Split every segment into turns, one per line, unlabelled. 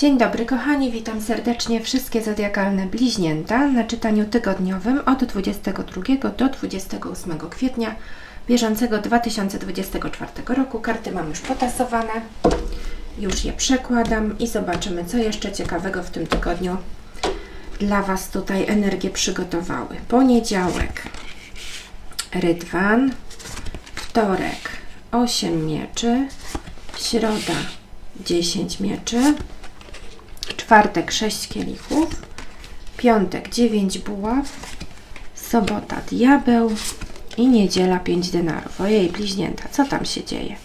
Dzień dobry kochani, witam serdecznie wszystkie zodiakalne bliźnięta na czytaniu tygodniowym od 22 do 28 kwietnia bieżącego 2024 roku. Karty mam już potasowane, już je przekładam i zobaczymy co jeszcze ciekawego w tym tygodniu dla Was tutaj energię przygotowały. Poniedziałek Rydwan, wtorek 8 mieczy, środa 10 mieczy, czwartek 6 kielichów, piątek 9 buław, sobota diabeł i niedziela 5 denarów. Ojej, bliźnięta, co tam się dzieje?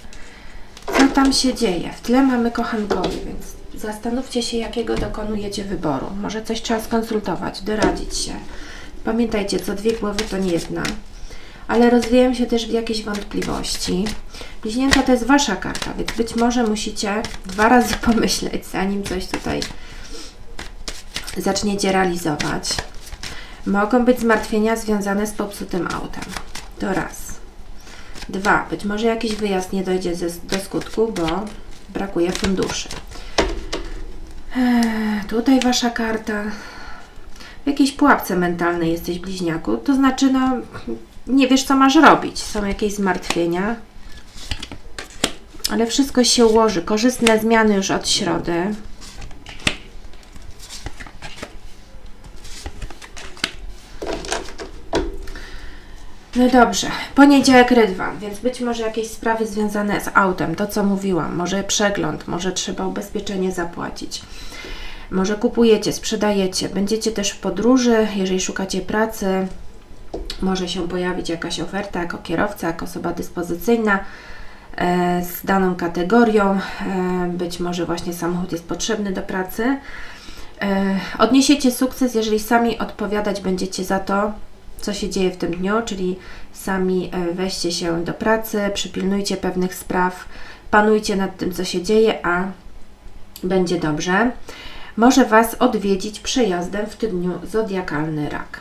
Co tam się dzieje? W tle mamy kochankowie, więc zastanówcie się, jakiego dokonujecie wyboru. Może coś trzeba skonsultować, doradzić się. Pamiętajcie, co dwie głowy to nie jedna ale rozwijają się też w jakieś wątpliwości. Bliźnięta to jest Wasza karta, więc być może musicie dwa razy pomyśleć, zanim coś tutaj zaczniecie realizować. Mogą być zmartwienia związane z popsutym autem. To raz. Dwa. Być może jakiś wyjazd nie dojdzie ze, do skutku, bo brakuje funduszy. Eee, tutaj Wasza karta. W jakiejś pułapce mentalnej jesteś bliźniaku. To znaczy, no, nie wiesz, co masz robić. Są jakieś zmartwienia. Ale wszystko się ułoży. Korzystne zmiany już od środy. No dobrze, poniedziałek rydwan, więc być może jakieś sprawy związane z autem, to co mówiłam, może przegląd, może trzeba ubezpieczenie zapłacić. Może kupujecie, sprzedajecie, będziecie też w podróży, jeżeli szukacie pracy, może się pojawić jakaś oferta jako kierowca, jako osoba dyspozycyjna e, z daną kategorią. E, być może właśnie samochód jest potrzebny do pracy. E, odniesiecie sukces, jeżeli sami odpowiadać będziecie za to, co się dzieje w tym dniu, czyli sami weźcie się do pracy, przypilnujcie pewnych spraw, panujcie nad tym, co się dzieje, a będzie dobrze. Może Was odwiedzić przejazdem w tym dniu zodiakalny rak.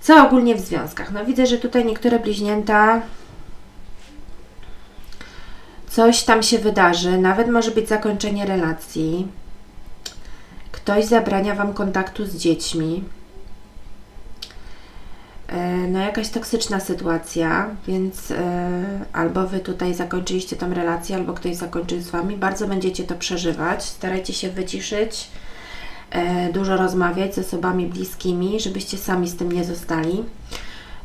Co ogólnie w związkach? No widzę, że tutaj niektóre bliźnięta coś tam się wydarzy, nawet może być zakończenie relacji. Ktoś zabrania Wam kontaktu z dziećmi. E, no jakaś toksyczna sytuacja, więc e, albo Wy tutaj zakończyliście tą relację, albo ktoś zakończył z Wami. Bardzo będziecie to przeżywać. Starajcie się wyciszyć E, dużo rozmawiać z osobami bliskimi, żebyście sami z tym nie zostali.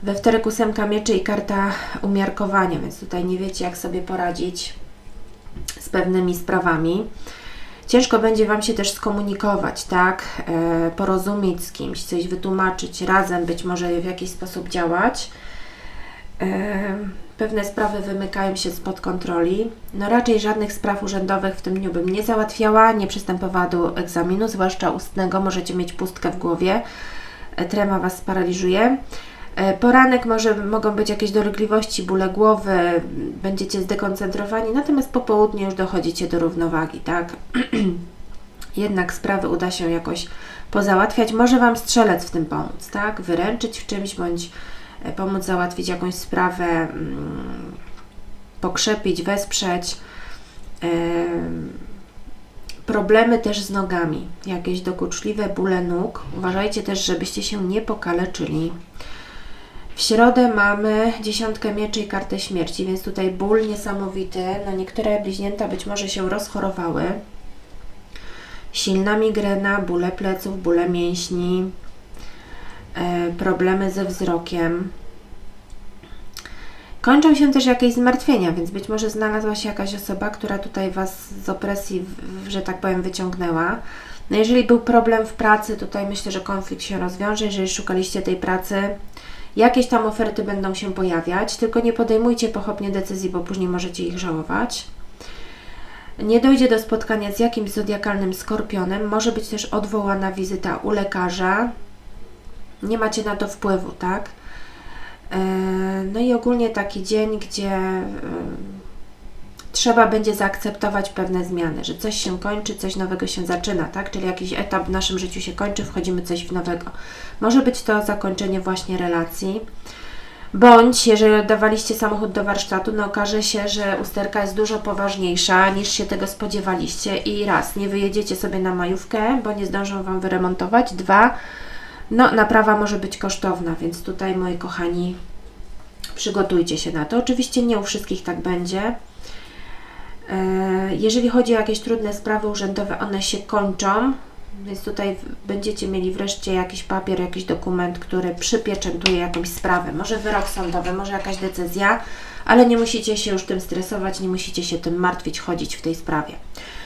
We wtorek ósemka mieczy i karta umiarkowania, więc tutaj nie wiecie, jak sobie poradzić z pewnymi sprawami. Ciężko będzie Wam się też skomunikować, tak? E, porozumieć z kimś, coś wytłumaczyć, razem być może w jakiś sposób działać. E, pewne sprawy wymykają się spod kontroli. No raczej żadnych spraw urzędowych w tym dniu bym nie załatwiała, nie przystępowała do egzaminu, zwłaszcza ustnego. Możecie mieć pustkę w głowie, e, trema Was sparaliżuje. E, poranek może mogą być jakieś dolegliwości, bóle głowy, będziecie zdekoncentrowani, natomiast po południu już dochodzicie do równowagi, tak? Jednak sprawy uda się jakoś pozałatwiać. Może Wam strzelec w tym pomóc, tak? Wyręczyć w czymś bądź E, pomóc załatwić jakąś sprawę, mm, pokrzepić, wesprzeć. E, problemy też z nogami, jakieś dokuczliwe bóle nóg. Uważajcie też, żebyście się nie pokaleczyli. W środę mamy dziesiątkę mieczy i kartę śmierci, więc tutaj ból niesamowity. No niektóre bliźnięta być może się rozchorowały. Silna migrena, bóle pleców, bóle mięśni, E, problemy ze wzrokiem. Kończą się też jakieś zmartwienia, więc być może znalazła się jakaś osoba, która tutaj Was z opresji, że tak powiem, wyciągnęła. No jeżeli był problem w pracy, tutaj myślę, że konflikt się rozwiąże. Jeżeli szukaliście tej pracy, jakieś tam oferty będą się pojawiać, tylko nie podejmujcie pochopnie decyzji, bo później możecie ich żałować. Nie dojdzie do spotkania z jakimś zodiakalnym skorpionem. Może być też odwołana wizyta u lekarza, nie macie na to wpływu, tak? E, no i ogólnie taki dzień, gdzie e, trzeba będzie zaakceptować pewne zmiany, że coś się kończy, coś nowego się zaczyna, tak? Czyli jakiś etap w naszym życiu się kończy, wchodzimy coś w nowego. Może być to zakończenie właśnie relacji. Bądź, jeżeli oddawaliście samochód do warsztatu, no okaże się, że usterka jest dużo poważniejsza niż się tego spodziewaliście i raz, nie wyjedziecie sobie na majówkę, bo nie zdążą Wam wyremontować. Dwa, no naprawa może być kosztowna, więc tutaj moi kochani, przygotujcie się na to. Oczywiście nie u wszystkich tak będzie. E, jeżeli chodzi o jakieś trudne sprawy urzędowe, one się kończą, więc tutaj będziecie mieli wreszcie jakiś papier, jakiś dokument, który przypieczętuje jakąś sprawę. Może wyrok sądowy, może jakaś decyzja, ale nie musicie się już tym stresować, nie musicie się tym martwić, chodzić w tej sprawie.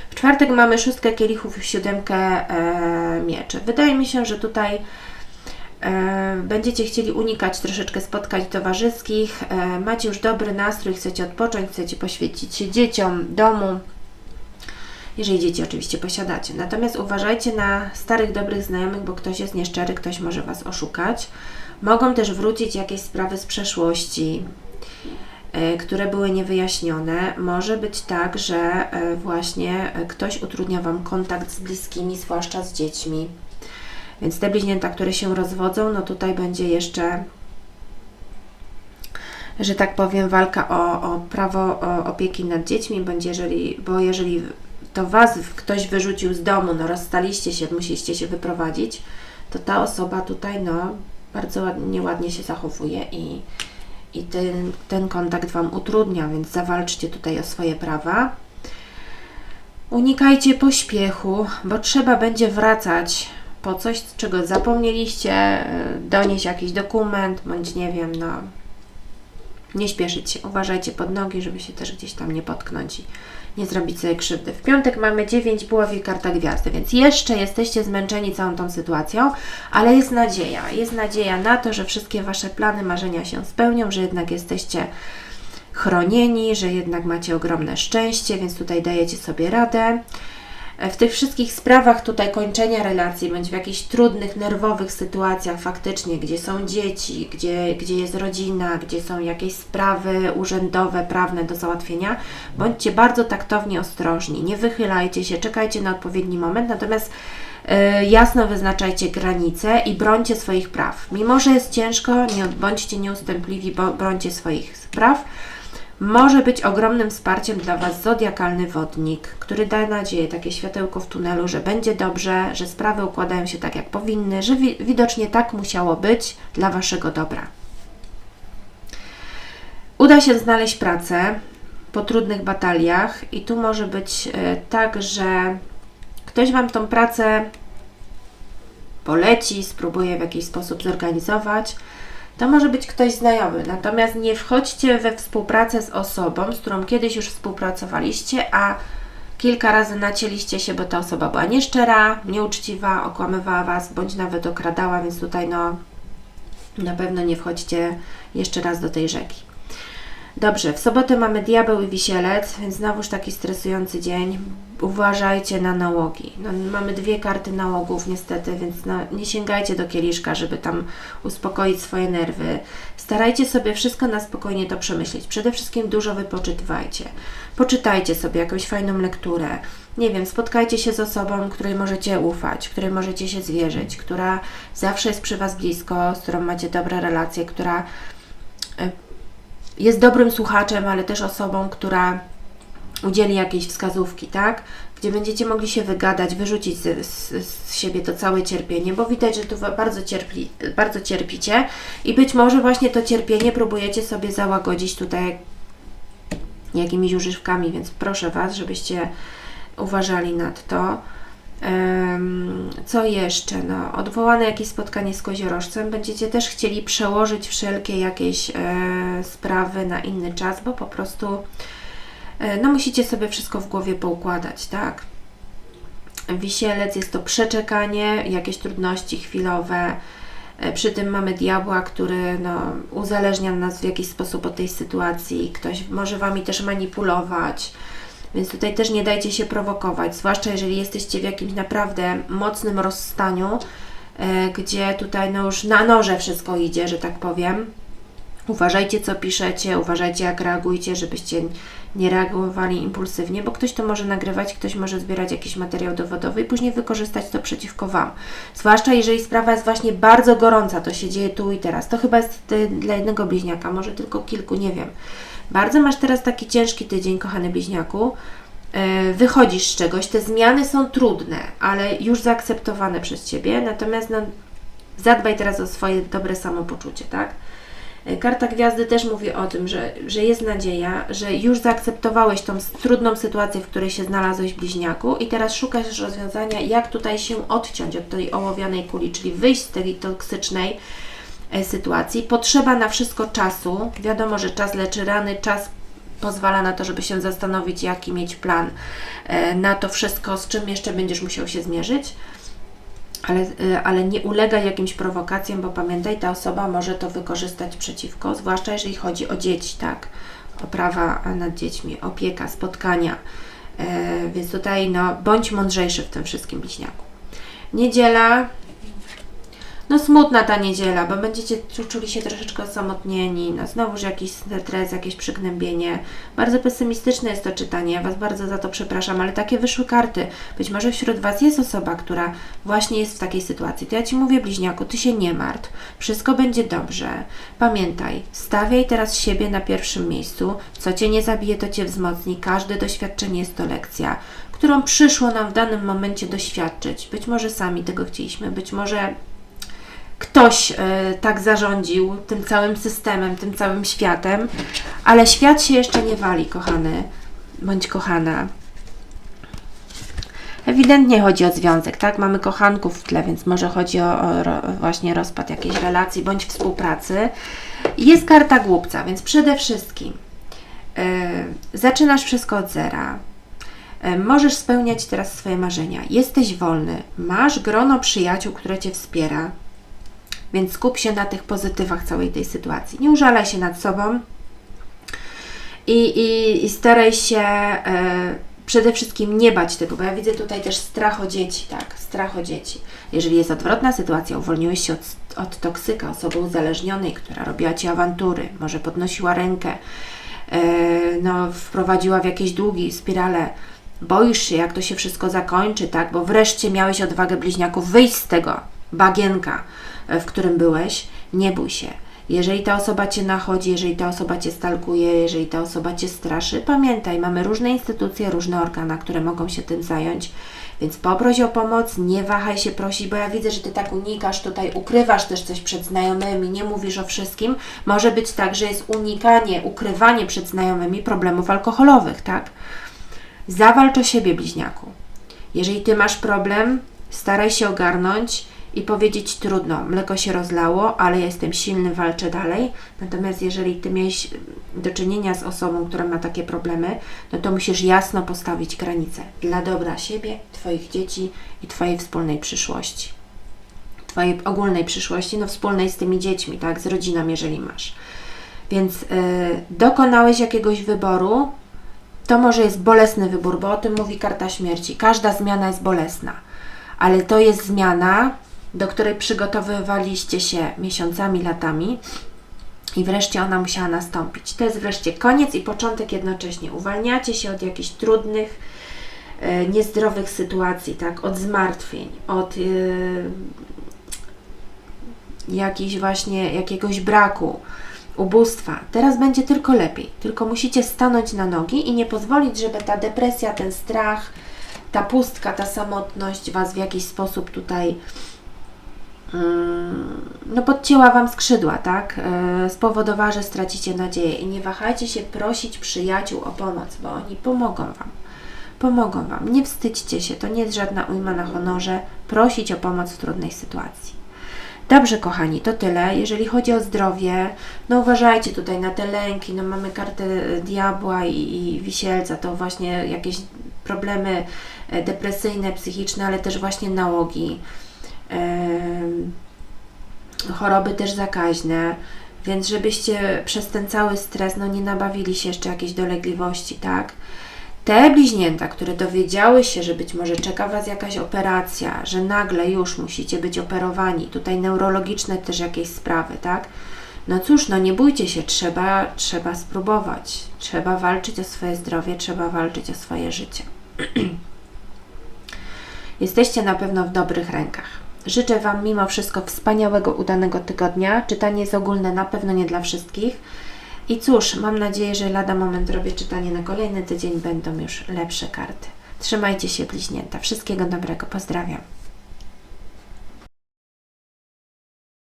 W czwartek mamy szóstkę kielichów i siódemkę e, mieczy. Wydaje mi się, że tutaj będziecie chcieli unikać troszeczkę spotkań towarzyskich, e, macie już dobry nastrój, chcecie odpocząć, chcecie poświęcić się dzieciom, domu, jeżeli dzieci oczywiście posiadacie. Natomiast uważajcie na starych, dobrych znajomych, bo ktoś jest nieszczery, ktoś może Was oszukać. Mogą też wrócić jakieś sprawy z przeszłości, e, które były niewyjaśnione. Może być tak, że e, właśnie ktoś utrudnia Wam kontakt z bliskimi, zwłaszcza z dziećmi. Więc te bliźnięta, które się rozwodzą, no tutaj będzie jeszcze, że tak powiem, walka o, o prawo o opieki nad dziećmi, będzie jeżeli, bo jeżeli to Was ktoś wyrzucił z domu, no rozstaliście się, musieliście się wyprowadzić, to ta osoba tutaj no bardzo nieładnie się zachowuje i, i ten, ten kontakt Wam utrudnia, więc zawalczcie tutaj o swoje prawa. Unikajcie pośpiechu, bo trzeba będzie wracać po coś, czego zapomnieliście, donieść jakiś dokument, bądź nie wiem, no nie śpieszyć się. Uważajcie pod nogi, żeby się też gdzieś tam nie potknąć i nie zrobić sobie krzywdy. W piątek mamy 9 buław i karta gwiazdy, więc jeszcze jesteście zmęczeni całą tą sytuacją, ale jest nadzieja. Jest nadzieja na to, że wszystkie Wasze plany, marzenia się spełnią, że jednak jesteście chronieni, że jednak macie ogromne szczęście, więc tutaj dajecie sobie radę w tych wszystkich sprawach tutaj kończenia relacji, bądź w jakichś trudnych, nerwowych sytuacjach faktycznie, gdzie są dzieci, gdzie, gdzie jest rodzina, gdzie są jakieś sprawy urzędowe, prawne do załatwienia, bądźcie bardzo taktownie ostrożni. Nie wychylajcie się, czekajcie na odpowiedni moment, natomiast yy, jasno wyznaczajcie granice i brońcie swoich praw. Mimo, że jest ciężko, nie bądźcie nieustępliwi, bo brońcie swoich praw może być ogromnym wsparciem dla Was zodiakalny wodnik, który da nadzieję, takie światełko w tunelu, że będzie dobrze, że sprawy układają się tak, jak powinny, że wi widocznie tak musiało być dla Waszego dobra. Uda się znaleźć pracę po trudnych bataliach, i tu może być e, tak, że ktoś Wam tą pracę poleci, spróbuje w jakiś sposób zorganizować to może być ktoś znajomy, natomiast nie wchodźcie we współpracę z osobą, z którą kiedyś już współpracowaliście, a kilka razy nacięliście się, bo ta osoba była nieszczera, nieuczciwa, okłamywała Was, bądź nawet okradała, więc tutaj no na pewno nie wchodźcie jeszcze raz do tej rzeki. Dobrze, w sobotę mamy diabeł i wisielec, więc znowuż taki stresujący dzień. Uważajcie na nałogi. No, mamy dwie karty nałogów niestety, więc no, nie sięgajcie do kieliszka, żeby tam uspokoić swoje nerwy. Starajcie sobie wszystko na spokojnie to przemyśleć. Przede wszystkim dużo wypoczytywajcie. Poczytajcie sobie jakąś fajną lekturę. Nie wiem, spotkajcie się z osobą, której możecie ufać, której możecie się zwierzyć, która zawsze jest przy Was blisko, z którą macie dobre relacje, która e, jest dobrym słuchaczem, ale też osobą, która udzieli jakiejś wskazówki, tak? Gdzie będziecie mogli się wygadać, wyrzucić z, z, z, siebie to całe cierpienie, bo widać, że tu bardzo, cierpi, bardzo cierpicie i być może właśnie to cierpienie próbujecie sobie załagodzić tutaj jakimiś używkami, więc proszę Was, żebyście uważali nad to. Co jeszcze? No, odwołane jakieś spotkanie z koziorożcem. Będziecie też chcieli przełożyć wszelkie jakieś e, sprawy na inny czas, bo po prostu e, no, musicie sobie wszystko w głowie poukładać, tak? Wisielec jest to przeczekanie, jakieś trudności chwilowe. E, przy tym mamy diabła, który no, uzależnia nas w jakiś sposób od tej sytuacji. Ktoś może Wami też manipulować więc tutaj też nie dajcie się prowokować, zwłaszcza jeżeli jesteście w jakimś naprawdę mocnym rozstaniu, e, gdzie tutaj no już na noże wszystko idzie, że tak powiem. Uważajcie, co piszecie, uważajcie, jak reagujecie, żebyście nie reagowali impulsywnie, bo ktoś to może nagrywać, ktoś może zbierać jakiś materiał dowodowy i później wykorzystać to przeciwko Wam. Zwłaszcza jeżeli sprawa jest właśnie bardzo gorąca, to się dzieje tu i teraz. To chyba jest dla jednego bliźniaka, może tylko kilku, nie wiem. Bardzo masz teraz taki ciężki tydzień, kochany bliźniaku. E, wychodzisz z czegoś, te zmiany są trudne, ale już zaakceptowane przez Ciebie, natomiast no, zadbaj teraz o swoje dobre samopoczucie, tak? E, Karta Gwiazdy też mówi o tym, że, że jest nadzieja, że już zaakceptowałeś tą trudną sytuację, w której się znalazłeś bliźniaku i teraz szukasz rozwiązania, jak tutaj się odciąć od tej ołowianej kuli, czyli wyjść z tej toksycznej e, sytuacji. Potrzeba na wszystko czasu. Wiadomo, że czas leczy rany, czas pozwala na to, żeby się zastanowić, jaki mieć plan e, na to wszystko, z czym jeszcze będziesz musiał się zmierzyć. Ale, y, ale nie ulegaj jakimś prowokacjom, bo pamiętaj, ta osoba może to wykorzystać przeciwko, zwłaszcza jeżeli chodzi o dzieci, tak? O prawa nad dziećmi, opieka, spotkania. E, więc tutaj, no, bądź mądrzejszy w tym wszystkim, bliźniaku. Niedziela. No smutna ta niedziela, bo będziecie czu- czuli się troszeczkę osamotnieni, no znowuż jakiś stres, jakieś przygnębienie. Bardzo pesymistyczne jest to czytanie, ja Was bardzo za to przepraszam, ale takie wyszły karty. Być może wśród Was jest osoba, która właśnie jest w takiej sytuacji. To ja Ci mówię, bliźniaku, Ty się nie martw, wszystko będzie dobrze. Pamiętaj, stawiaj teraz siebie na pierwszym miejscu, co Cię nie zabije, to Cię wzmocni. Każde doświadczenie jest to lekcja, którą przyszło nam w danym momencie doświadczyć. Być może sami tego chcieliśmy, być może ktoś e, tak zarządził tym całym systemem, tym całym światem, ale świat się jeszcze nie wali, kochany bądź kochana. Ewidentnie chodzi o związek, tak? Mamy kochanków w tle, więc może chodzi o, o ro, właśnie rozpad jakiejś relacji bądź współpracy. Jest karta głupca, więc przede wszystkim e, zaczynasz wszystko od zera. E, Możesz spełniać teraz swoje marzenia. Jesteś wolny. Masz grono przyjaciół, które Cię wspiera. Więc skup się na tych pozytywach całej tej sytuacji. Nie użalaj się nad sobą i, i, i staraj się e, przede wszystkim nie bać tego, bo ja widzę tutaj też strach o dzieci, tak, strach o dzieci. Jeżeli jest odwrotna sytuacja, uwolniłeś się od, od toksyka, osoby uzależnionej, która robiła Ci awantury, może podnosiła rękę, e, no, wprowadziła w jakieś długi, spirale, boisz się, jak to się wszystko zakończy, tak, bo wreszcie miałeś odwagę bliźniaków wyjść z tego bagienka, e, w którym byłeś, nie bój się. Jeżeli ta osoba Cię nachodzi, jeżeli ta osoba Cię stalkuje, jeżeli ta osoba Cię straszy, pamiętaj, mamy różne instytucje, różne organa, które mogą się tym zająć, więc poproś o pomoc, nie wahaj się prosić, bo ja widzę, że Ty tak unikasz, tutaj ukrywasz też coś przed znajomymi, nie mówisz o wszystkim. Może być tak, że jest unikanie, ukrywanie przed znajomymi problemów alkoholowych, tak? Zawalcz o siebie, bliźniaku. Jeżeli Ty masz problem, staraj się ogarnąć i powiedzieć trudno, mleko się rozlało, ale jestem silny, walczę dalej. Natomiast jeżeli Ty miałeś do czynienia z osobą, która ma takie problemy, no to musisz jasno postawić granice dla dobra siebie, Twoich dzieci i Twojej wspólnej przyszłości. Twojej ogólnej przyszłości, no wspólnej z tymi dziećmi, tak, z rodziną, jeżeli masz. Więc yy, dokonałeś jakiegoś wyboru, to może jest bolesny wybór, bo o tym mówi karta śmierci. Każda zmiana jest bolesna, ale to jest zmiana, do której przygotowywaliście się miesiącami, latami i wreszcie ona musiała nastąpić. To jest wreszcie koniec i początek jednocześnie. Uwalniacie się od jakichś trudnych, e, niezdrowych sytuacji, tak? Od zmartwień, od e, jakichś właśnie jakiegoś braku, ubóstwa. Teraz będzie tylko lepiej. Tylko musicie stanąć na nogi i nie pozwolić, żeby ta depresja, ten strach, ta pustka, ta samotność Was w jakiś sposób tutaj no podcięła Wam skrzydła, tak? E, Spowodowała, że stracicie nadzieję i nie wahajcie się prosić przyjaciół o pomoc, bo oni pomogą Wam. Pomogą Wam. Nie wstydźcie się, to nie jest żadna ujma na honorze prosić o pomoc w trudnej sytuacji. Dobrze, kochani, to tyle. Jeżeli chodzi o zdrowie, no uważajcie tutaj na te lęki. No mamy kartę diabła i, i wisielca, to właśnie jakieś problemy e, depresyjne, psychiczne, ale też właśnie nałogi. Choroby też zakaźne, więc żebyście przez ten cały stres no, nie nabawili się jeszcze jakiejś dolegliwości, tak? Te bliźnięta, które dowiedziały się, że być może czeka Was jakaś operacja, że nagle już musicie być operowani, tutaj neurologiczne też jakieś sprawy, tak? No cóż, no nie bójcie się, trzeba, trzeba spróbować. Trzeba walczyć o swoje zdrowie, trzeba walczyć o swoje życie. Jesteście na pewno w dobrych rękach. Życzę Wam mimo wszystko wspaniałego, udanego tygodnia. Czytanie jest ogólne, na pewno nie dla wszystkich. I cóż, mam nadzieję, że lada moment robię czytanie na kolejny tydzień, będą już lepsze karty. Trzymajcie się, bliźnięta. Wszystkiego dobrego. Pozdrawiam.